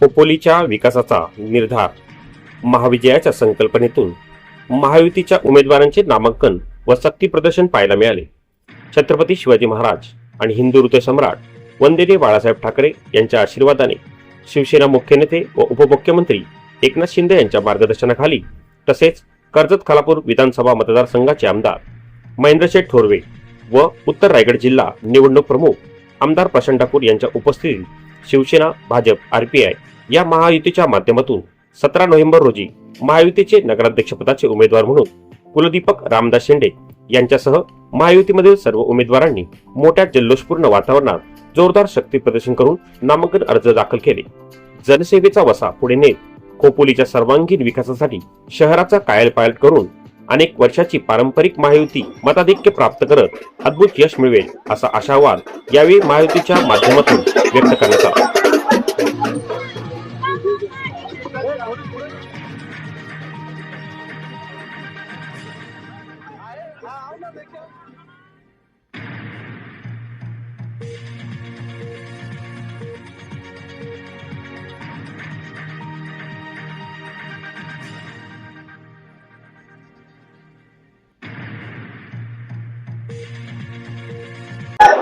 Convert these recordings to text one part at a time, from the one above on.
खोपोलीच्या विकासाचा निर्धार महाविजयाच्या संकल्पनेतून महायुतीच्या उमेदवारांचे नामांकन व सक्ती प्रदर्शन पाहायला मिळाले. छत्रपती शिवाजी महाराज आणि हिंदू हृदय सम्राट वंदेने बाळासाहेब ठाकरे यांच्या आशीर्वादाने शिवसेना मुख्य नेते व उपमुख्यमंत्री एकनाथ शिंदे यांच्या मार्गदर्शनाखाली तसेच कर्जत खालापूर विधानसभा मतदारसंघाचे आमदार महेंद्रशेठ थोरवे व उत्तर रायगड जिल्हा निवडणूक प्रमुख आमदार प्रशांत ठाकूर यांच्या उपस्थितीत शिवसेना भाजप आरपीआय या महायुतीच्या माध्यमातून सतरा नोव्हेंबर रोजी महायुतीचे नगराध्यक्षपदाचे उमेदवार म्हणून कुलदीपक रामदास शेंडे यांच्यासह महायुतीमधील सर्व उमेदवारांनी मोठ्या जल्लोषपूर्ण वातावरणात जोरदार शक्ती प्रदर्शन करून नामांकन अर्ज दाखल केले. जनसेवेचा वसा पुढे नेत खोपोलीच्या सर्वांगीण विकासासाठी शहराचा कायापालट करून अनेक वर्षाची पारंपरिक महायुती मताधिक्य प्राप्त करत अद्भुत यश मिळवेल असा आशावाद यावेळी महायुतीच्या माध्यमातून व्यक्त करण्यात आला.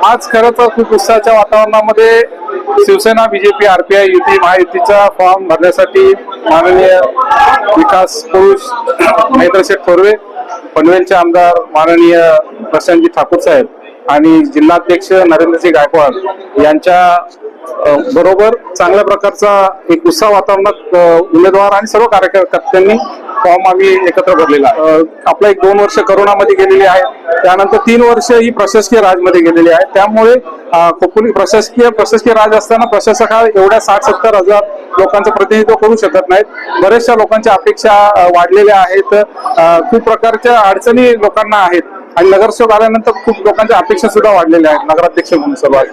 आज खरं तर खूप उत्साहाच्या वातावरणामध्ये शिवसेना बीजेपी आरपीआय युती महायुतीचा फॉर्म भरण्यासाठी माननीय विकास पुरुष महेंद्रशेठ थोरवे पनवेलचे आमदार माननीय प्रशांतजी ठाकूर साहेब आणि जिल्हाध्यक्ष नरेंद्रसिंग गायकवाड यांच्या बरोबर चांगल्या प्रकारचा एक उत्साह वातावरणात उमेदवार आणि सर्व कार्यकर्त्यांनी फॉर्म आम्ही एकत्र भरलेला आहे. आपला एक दोन वर्ष करोनामध्ये गेलेली आहे. त्यानंतर तीन वर्ष ही प्रशासकीय राजमध्ये गेलेली आहे. त्यामुळे खोपोली प्रशासकीय प्रशासकीय राज असताना प्रशासक हा एवढ्या साठ सत्तर हजार लोकांचं प्रतिनिधित्व करू शकत नाहीत. बऱ्याचशा लोकांच्या अपेक्षा वाढलेल्या आहेत. खूप प्रकारच्या अडचणी लोकांना आहेत. आणि नगरसेवक आल्यानंतर खूप लोकांच्या अपेक्षा सुद्धा वाढलेल्या आहेत. नगराध्यक्ष म्हणून सर्वात.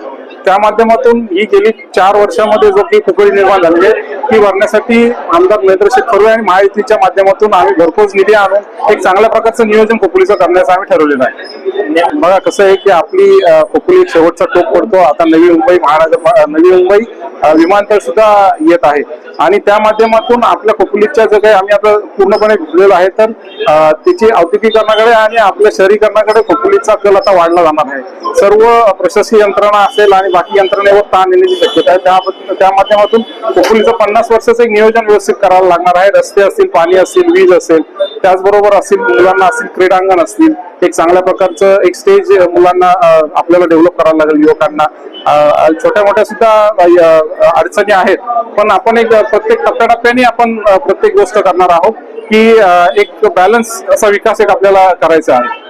त्या माध्यमातून ही गेली चार वर्षामध्ये जो काही फुकडी निर्माण झालेली आहे ती भरण्यासाठी आमदार महेंद्रशेठ थोरवे आणि महायुतीच्या माध्यमातून आम्ही भरपूर निधी आणून एक चांगल्या प्रकारचं नियोजन खोपोलीचं करण्याचं आम्ही ठरवलेलं आहे. बघा कसं आहे की आपली अं, खोपोली शेवटचा टोक पडतो. आता नवी मुंबई महाराजा नवी मुंबई विमानतळ सुद्धा येत आहे. आणि त्या माध्यमातून आपल्या खोपोलीच्या जे काही आम्ही आता पूर्णपणे भिजलेलो आहे तर त्याची औद्योगिकरणाकडे आणि आपल्या शहरीकरणाकडे खोपोलीचा कल आता वाढला जाणार आहे. सर्व प्रशासकीय यंत्रणा असेल आणि बाकी यंत्रणेवर ताण येण्याची शक्यता आहे. त्या त्या माध्यमातून कोकुलीचं पन्नास वर्षाचं एक नियोजन व्यवस्थित करावं लागणार आहे. रस्ते असतील पाणी असेल वीज असेल त्याचबरोबर असतील मुलांना असतील क्रीडांगण असतील एक चांगल्या प्रकारचं एक स्टेज मुलांना आपल्याला डेव्हलप करावं लागेल युवकांना. छोट्या मोठ्या सुद्धा अडचणी आहेत. पण आपण एक प्रत्येक टप्प्याटप्प्याने आपण प्रत्येक गोष्ट करणार आहोत की एक बॅलन्स असा विकास एक आपल्याला करायचा आहे.